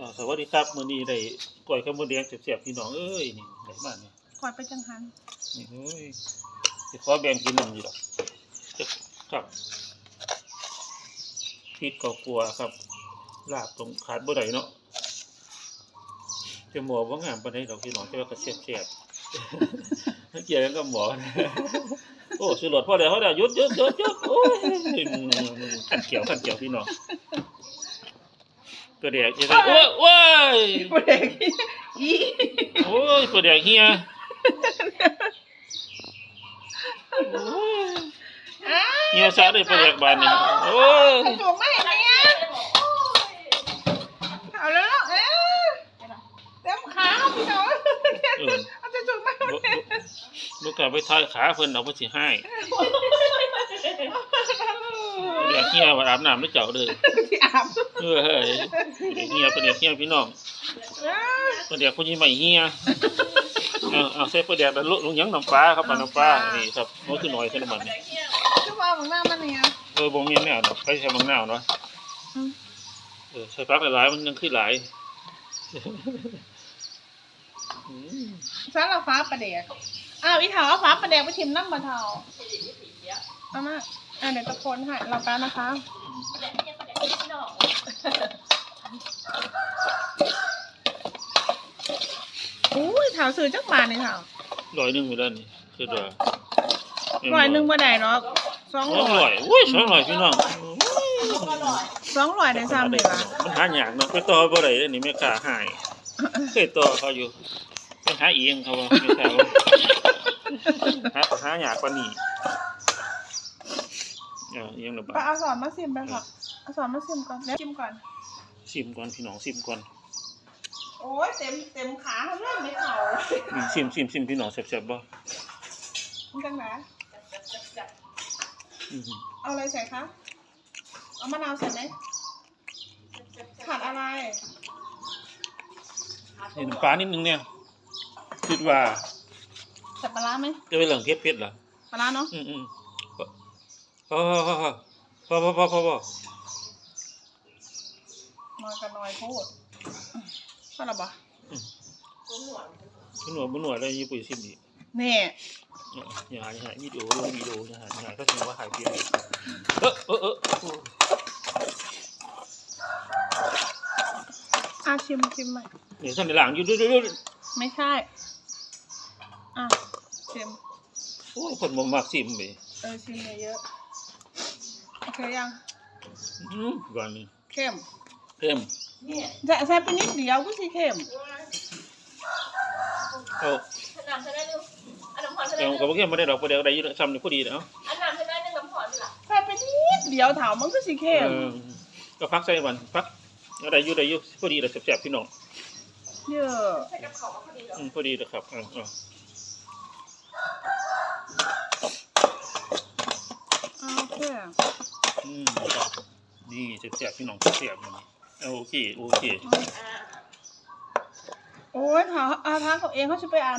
อ่าสวัสดีครับมื้อนี้ได้กล้วยข้าวหมูแดงแซ่บๆพี่น้องเอ้ยนี่ได้มาเนี่ยคอยไปจังหันนี่เฮ้ยสิขอแบ่งกินนำอยู่ดอกจะครับพริกก็กลัวครับลาบตรงขาดบ่ได้เนาะจะหมอบ่งามปานใดดอกพี่น้องแต่ว่าก็แซ่บๆเกี่ยวกันกับหมอนะโอ้สุดหลดพอแล้วพอแล้วหยุดหยุดหยุดหยุดโอ้ยขันเกี่ยวขันเกี่ยวพี่น้อง ตัวแดกยังไงโอ้ยโอ้ยประเด็กอีโอ้ยตัวแดกเฮียโอ้ยอ้าเฮียซะเลยตัวแดกบานนี่โอ้ยไปจุกไม่เห็นเนี่ยเอาแล้วเนาะเอ๊ะเต็มขาพี่น้องเออเอาจะจุกไม่บ่บ่บ่กล้าไปทายขาเพิ่นเอาบ่สิให้ตัวแดกเฮียว่าอาบน้ำแล้วเจ้าเด้อที่อาบเออเฮ้ยเฮียตัวแดกเฮียพี่น้องอ้าตัวแดกผู้หญิงใหม่เฮียเอาเอาใส่ตัวแดกแล้วลงยังน้ำปลาครับปลาน้ำปลานี่ครับมันคือน้อยขึ้นมันนี่จะว่ามึงหน้ามันเนี่ยเออบ่มีแนวดอกไปใช้บางแนวเนาะเออใส่ปลักหลายๆมันยังคือหลายอืมซาลาฟ้าประเด็กอ้าวอีเถาเอาฟ้าประเด็กไปทิมน้ำมาเถาเอามาอะเดี๋ยวตะโกนให้เราแป๊บนะคะ อุ้ยเถาซื้อจักบาทนี่เถาร้อยหนึงอยู่แล้วนี่คือว่าร้อยหนึ่งบ่ได้หรอกสองสองร้ร้ออยยอุ้ยสองร้อยพี่น้องสองร้อยได้ซ้ำเลยว่ะมันหายากเนาะไปต่อบ่ได้เด้อนี่แม่ค้าหายเคยต่อเขาอยู่ไปหาเองเขาว่าแม่ค้าว่าหาหายากกว่านี้เออเอียงละบาไปทเอาสอนมาซิมไปค่ะ เอาสอนมาซิมก่อนเดี๋ยวซิมก่อนซิมก่อนพี่น้องซิมก่อนโอ้ยเต็มเต็มขาเขาเริ่มไม่เข่าอืมซิมซิมซิมพี่น้องแซ่บๆบ่มันจังไหนอืมเอาอะไรใส่คะเอามะนาวใส่ไหมขาดอะไรนี่น้ำปลานิดนึงเนี่ยคิดว่าใส่ปลาร้าไหมจะเป็นเรื่องเผ็ดๆเหรอ ปลาร้าเนาะ อืมอืมพอพอพอพอพอพอพอพอ น้อยกันน้อยโคตรก็ระบะบุหนวดบุหนวดแล้วยี่ปุ๋ยซิมดีนี่อย่าหายอย่าหายวิดีโอลงวิดีโออย่าหายอย่าหายก็ถือว่าหายเพียงเออเออเอออาชิมชิมใหม่เดี๋ยวท่านในหลังอยู่ด้วยด้วยไม่ใช่ อะชิมโอ้คนบ่มักซิมไปเออชิมเยอะๆโอเคยังอืมก่อนนี้เข้ม เพิ่มจะใส่ไปนิดเดียวก็สิเข้มเอาอันน้ำใช้ได้ดูอันน้ำพรใช้ได้เดี๋ยวดูกับพวกนี้ไม่ได้ดอกประเดี๋ยวได้อยืดซ้ำนี่พอดีเนาะอันน้ำใช้ได้หนึ่งน้ำพรนี่แหละใส่ไปนิดเดียวถามมันก็สิเข้มเออก็พักใส่วันพักอะไรอยู่ได้อยู่พอดีเลยแซ่บๆพี่น้องเยอะใช้กับเขาก็พอดีแล้วอืมพอดีเลยครับเออเอออ่าโอเคอืมครับนี่แซ่บๆพี่น้องแซ่บๆมันเอา โอเค โอเค โอ้ยหาอาทางเขาเองเขาจะไปอาบน้ำ